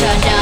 전혀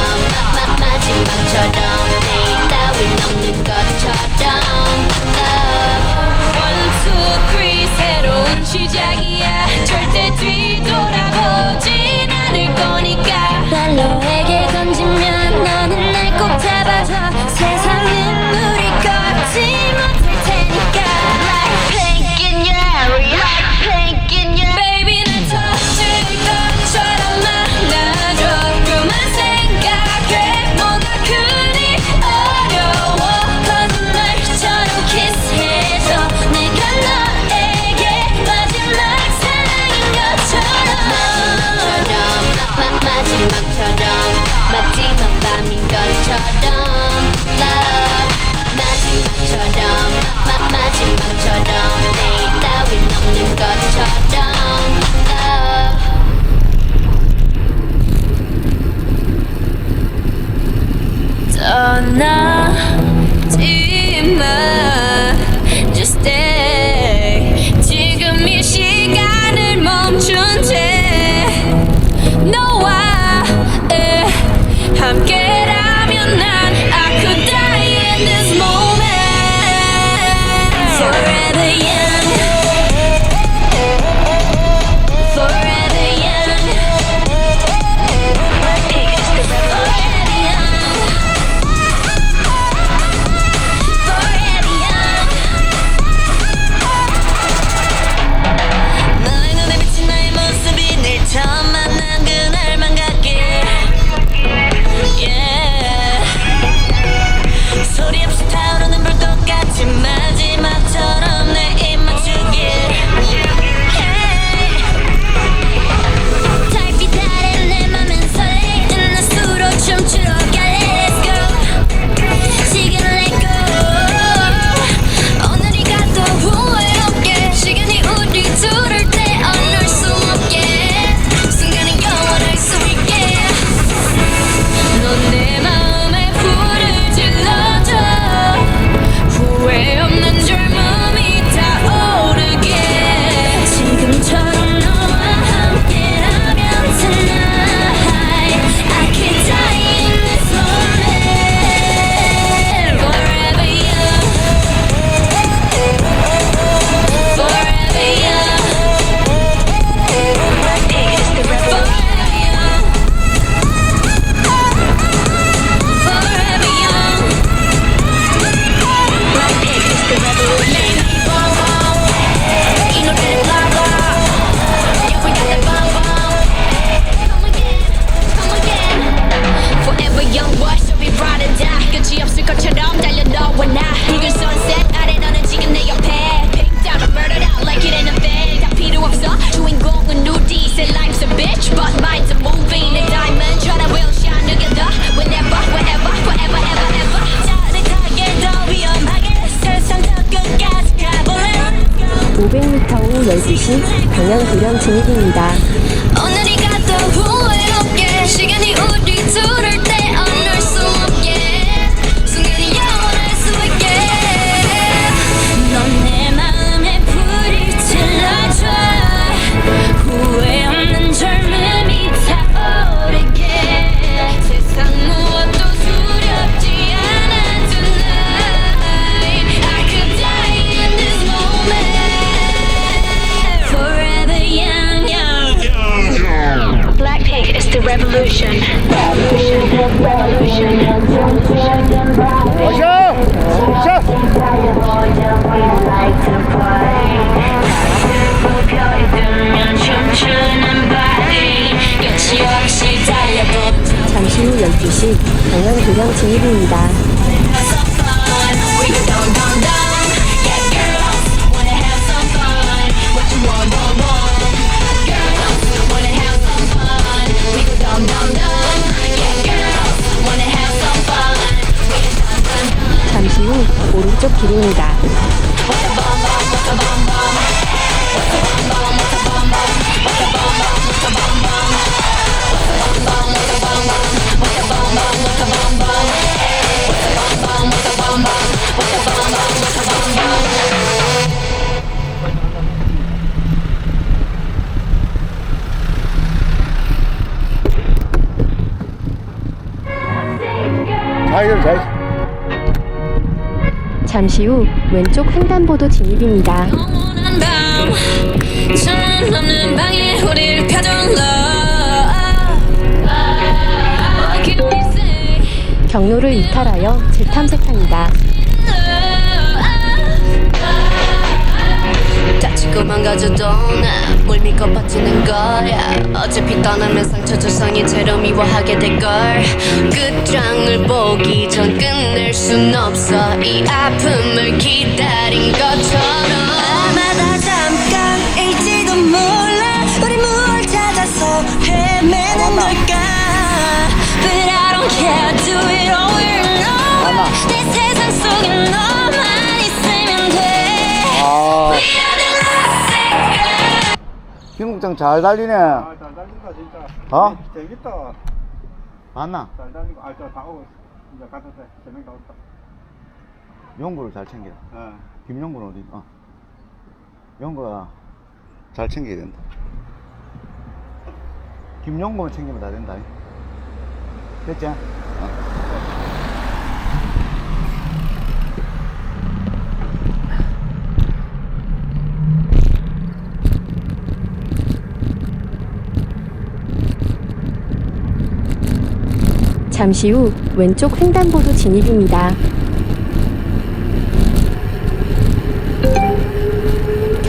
경향불량 진입입니다. revolution. Revolution. Revolution. Watch out! Watch out! 잠시 후 12시 경영 교장 진입입니다. 잠시 후 왼쪽 횡단보도 진입입니다. 경로를 이탈하여 재탐색합니다. 다치고 망가져도 나물 믿고 버티는 거야 어차피 떠나면 상처 조상이 채로 미워하게 될걸 끝 이 아픔을 기다린 것처럼 아마 다 잠깐일지도 몰라 우리 뭘 찾아서 헤매는 걸까 But I don't care do it all we're know 내 세상 속에 너만 있으면 돼 아 We are the last second 김국장 잘 달리네 아, 잘 달린다 진짜. 어? 재밌다. 맞나? 잘 달리고, 아, 저다 오고 있어. 이제 갔다 돼. 세명 다 용구를 잘 챙겨 어. 김용구는 어디 어 용구가 잘 챙겨야 된다 김용구만 챙기면 다 된다 됐지? 어. 잠시 후 왼쪽 횡단보도 진입입니다.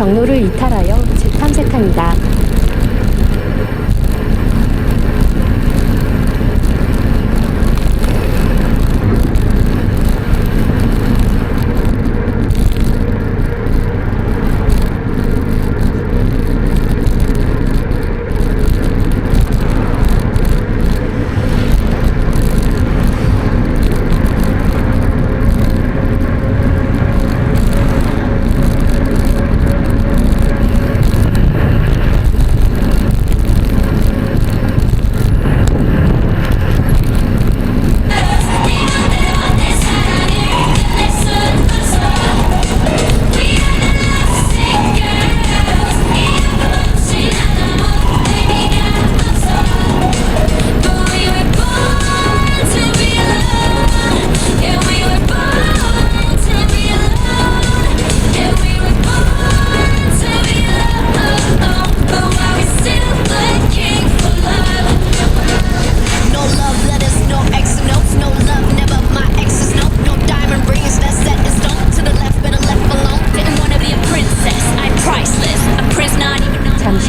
경로를 이탈하여 재탐색합니다.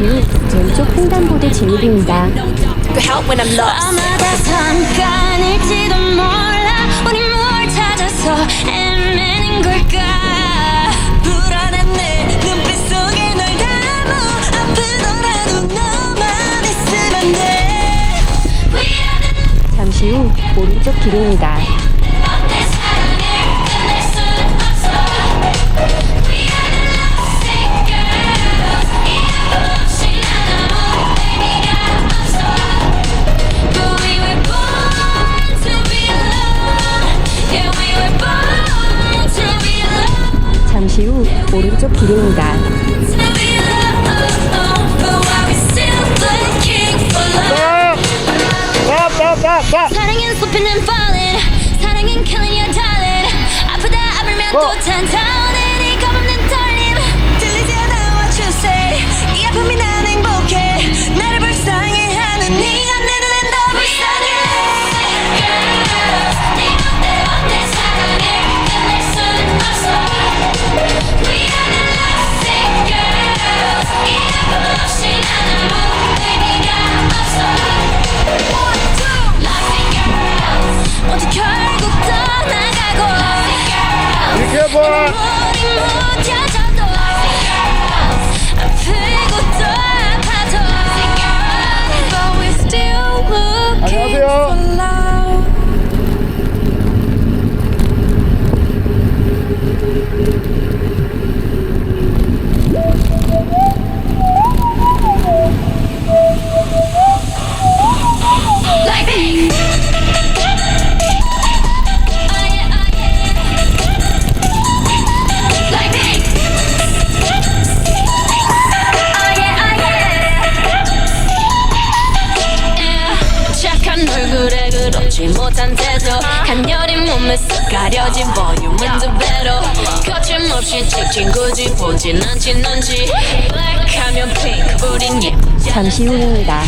후 왼쪽 횡단보도 진입입니다. Could help when I'm lost. 아마 다 잠깐일지도 몰라 우리 뭘 찾아서 헤매는 걸까 불안한 내 눈빛 속에 널 담아 아프더라도 너만 있으면 돼 We are the 잠시 후 오른쪽 길입니다. 오른쪽 길입니다. 쓱 가려진 볼륨은 두 배로 거침없이 찍힌 굳이 보진 않지 넌지. 블랙하면 핑크 우린 예. 잠시 후입니다.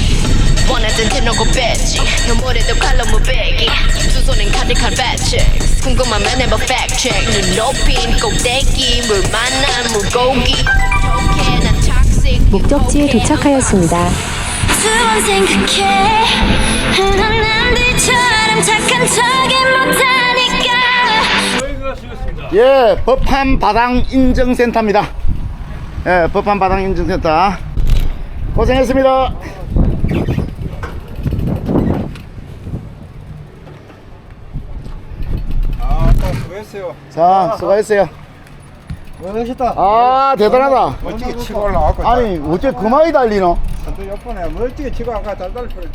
원하던 대놓고 뺐지. 눈물에도 칼로 무배기. 두 손엔 가득한 배치. 궁금하면 해봐 check. 눈 높인 꼭대기 물 만난 물고기. 목적지에 도착하였습니다. 두번 생각해. 난 남들처럼 착한 척이 못하니까 예, 법한 바당 인증센터입니다. 예, 법한 바당 인증센터. 고생했습니다. 아, 또 수고했어요. 자, 수고했어요. 멋있다. 아, 대단하다. 멋지게 치고 올라왔고. 아니, 어째 그마이 달리노? 또 옆번에 멋지게 치고 아까 달달 뻔